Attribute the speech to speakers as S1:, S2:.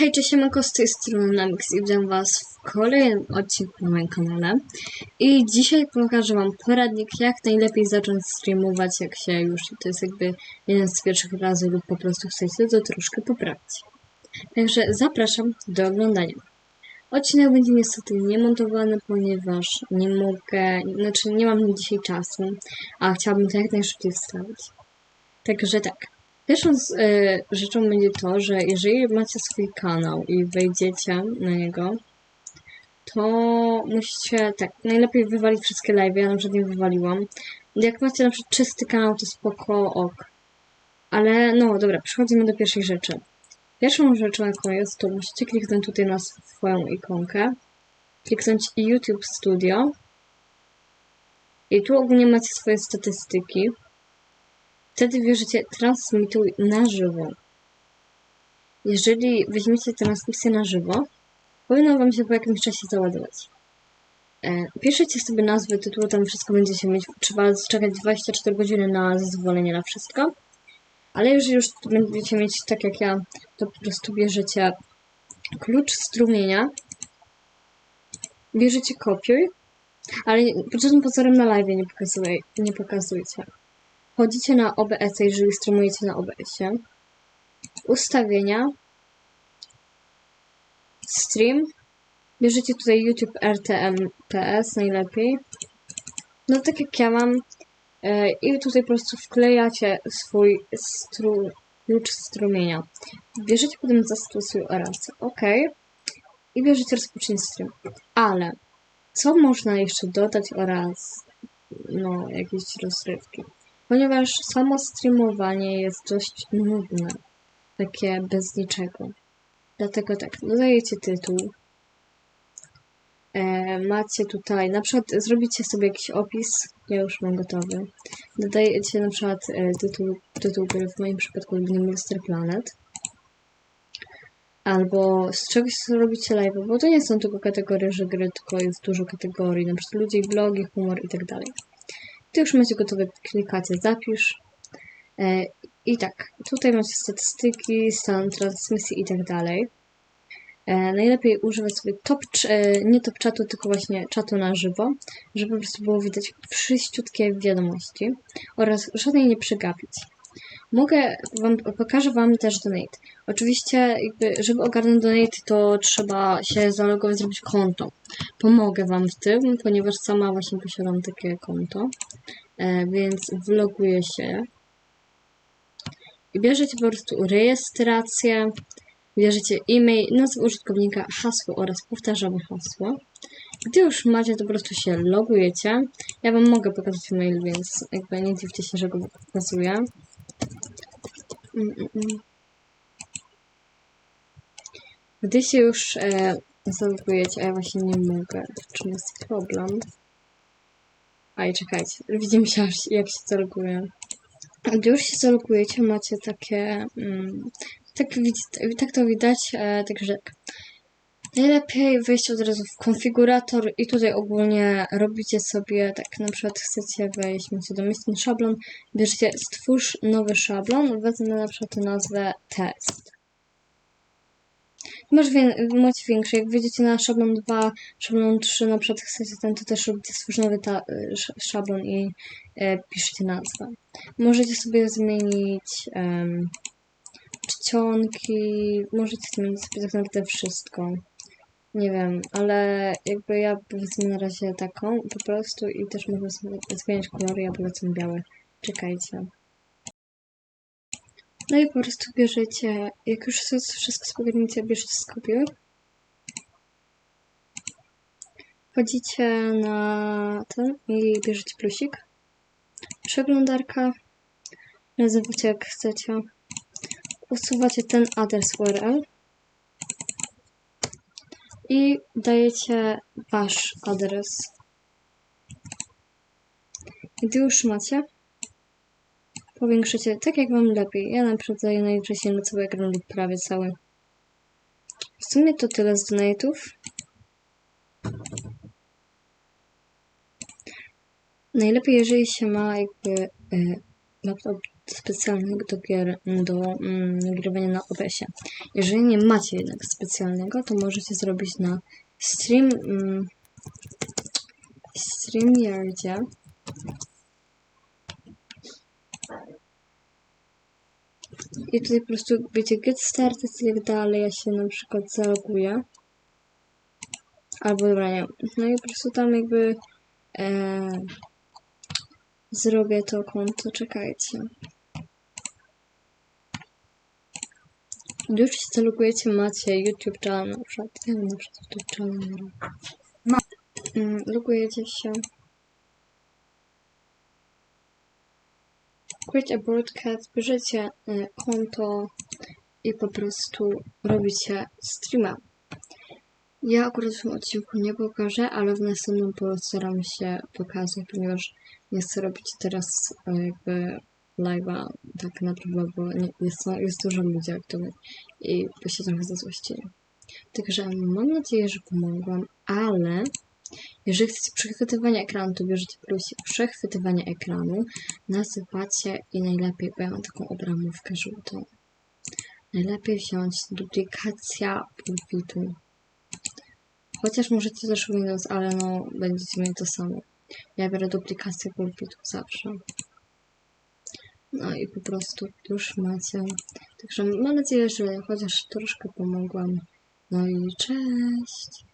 S1: Hej, cześć, siemanko, z tej strony Namix i witam was w kolejnym odcinku na moim kanale. I dzisiaj pokażę wam poradnik, jak najlepiej zacząć streamować, jak się już, to jest jakby jeden z pierwszych razy lub po prostu chcecie to troszkę poprawić. Także zapraszam do oglądania. Odcinek będzie niestety niemontowany, ponieważ nie mogę, znaczy nie mam dzisiaj czasu, a chciałabym to jak najszybciej wstawić. Także tak. Pierwszą z, y, rzeczą będzie to, że jeżeli macie swój kanał i wejdziecie na niego, to musicie, tak, najlepiej wywalić wszystkie live, ja na przykład nie wywaliłam. Jak macie na przykład czysty kanał, to spoko, ok. Ale no dobra, przechodzimy do pierwszej rzeczy. Pierwszą rzeczą, jaką jest, to musicie kliknąć tutaj na swoją ikonkę, kliknąć YouTube Studio i tu ogólnie macie swoje statystyki. Wtedy wierzycie transmituj na żywo. Jeżeli weźmiecie transmisję na żywo, powinno Wam się po jakimś czasie załadować. E, piszecie sobie nazwę tytułu, tam wszystko będziecie mieć. Trzeba czekać 24 godziny na zezwolenie na wszystko. Ale jeżeli już będziecie mieć tak jak ja, to po prostu bierzecie klucz strumienia, bierzecie kopiuj, ale pod żadnym pozorem na live nie, pokazuj, nie pokazujcie. Wchodzicie na OBS, jeżeli streamujecie na OBS-ie. Ustawienia. Stream. Bierzecie tutaj YouTube RTMPS najlepiej. No tak jak ja mam. Yy, I tutaj po prostu wklejacie swój stru, klucz strumienia. Bierzecie potem zastosuj oraz OK. I bierzecie rozpocznij stream. Ale co można jeszcze dodać oraz no jakieś rozrywki ponieważ samo streamowanie jest dość nudne, takie bez niczego. Dlatego tak, dodajecie tytuł, e, macie tutaj, na przykład zrobicie sobie jakiś opis, ja już mam gotowy, dodajecie na przykład e, tytuł, tytuł gry, w moim przypadku Lubię Monster Planet, albo z czegoś robicie live, bo to nie są tylko kategorie, że gry, tylko jest dużo kategorii, na przykład ludzie, blogi, humor i tak dalej. Gdy już macie gotowe, klikacie zapisz. E, I tak, tutaj macie statystyki, stan transmisji i tak dalej. E, najlepiej używać sobie top, e, nie top czatu, tylko właśnie czatu na żywo, żeby po prostu było widać wszyściutkie wiadomości oraz żadnej nie przegapić. Mogę wam, pokażę wam też donate. Oczywiście, jakby, żeby ogarnąć donate, to trzeba się zalogować, zrobić konto. Pomogę wam w tym, ponieważ sama właśnie posiadam takie konto. E, więc vloguję się. I bierzecie po prostu rejestrację, bierzecie e-mail, nazwę użytkownika, hasło oraz powtarzamy hasło. Gdy już macie, to po prostu się logujecie. Ja wam mogę pokazać mail, więc jakby nie dziwcie się, że go pokazuję. Mm, mm, mm. Gdy się już e, zalogujecie, a ja właśnie nie mogę, w czym jest problem? A i czekajcie, widzimy się jak się zaloguję. Gdy już się zalogujecie, macie takie, mm, tak, tak to widać, e, także tak. Najlepiej wejść od razu w konfigurator i tutaj ogólnie robicie sobie, tak na przykład chcecie wejść, macie domyślny szablon, bierzecie stwórz nowy szablon, wezmę na przykład nazwę test. Masz moc większy, jak wejdziecie na szablon 2, szablon 3, na przykład chcecie ten, to też robicie stwórz nowy ta, szablon i e, piszecie nazwę. Możecie sobie zmienić um, czcionki, możecie zmienić sobie tak naprawdę wszystko. Nie wiem, ale jakby ja powiedzmy na razie taką po prostu i też mogę zmieniać kolory, ja powiedzmy białe. Czekajcie. No i po prostu bierzecie, jak już wszystko spogadnicie, bierzecie skopiuj. Wchodzicie na ten i bierzecie plusik. Przeglądarka. Nazywacie jak chcecie. Usuwacie ten adres URL i dajecie wasz adres. Gdy już macie, powiększycie tak jak wam lepiej. Ja na przykład daję najczęściej na cały ekran lub prawie cały. W sumie to tyle z donate'ów. Najlepiej jeżeli się ma jakby e, laptop specjalnego do gier, do mm, nagrywania na OBS-ie. Jeżeli nie macie jednak specjalnego, to możecie zrobić na stream mm, StreamYardzie. I tutaj po prostu wiecie get started i tak dalej. Ja się na przykład zaloguję. Albo dobra, nie. No i po prostu tam jakby e, zrobię to konto. Czekajcie. Już się zalogujecie, macie YouTube channel na przykład. Ja mam na przykład YouTube channel. Ma. Mm, logujecie się. Create a broadcast, bierzecie y, konto i po prostu robicie streama. Ja akurat w tym odcinku nie pokażę, ale w następnym postaram się pokazać, ponieważ nie chcę robić teraz e, jakby live'a tak na próbę, bo nie, jest, jest dużo ludzi aktywnych i się trochę zazłościli. Także mam nadzieję, że pomogłam, ale jeżeli chcecie przechwytywania ekranu, to bierzecie po prostu przechwytywanie ekranu, nazywacie i najlepiej, bo ja mam taką obramówkę żółtą. Najlepiej wziąć duplikacja pulpitu. Chociaż możecie też Windows, ale no będziecie mieli to samo. Ja biorę duplikację pulpitu zawsze. No i po prostu już macie. Także mam nadzieję, że chociaż troszkę pomogłam. No i cześć!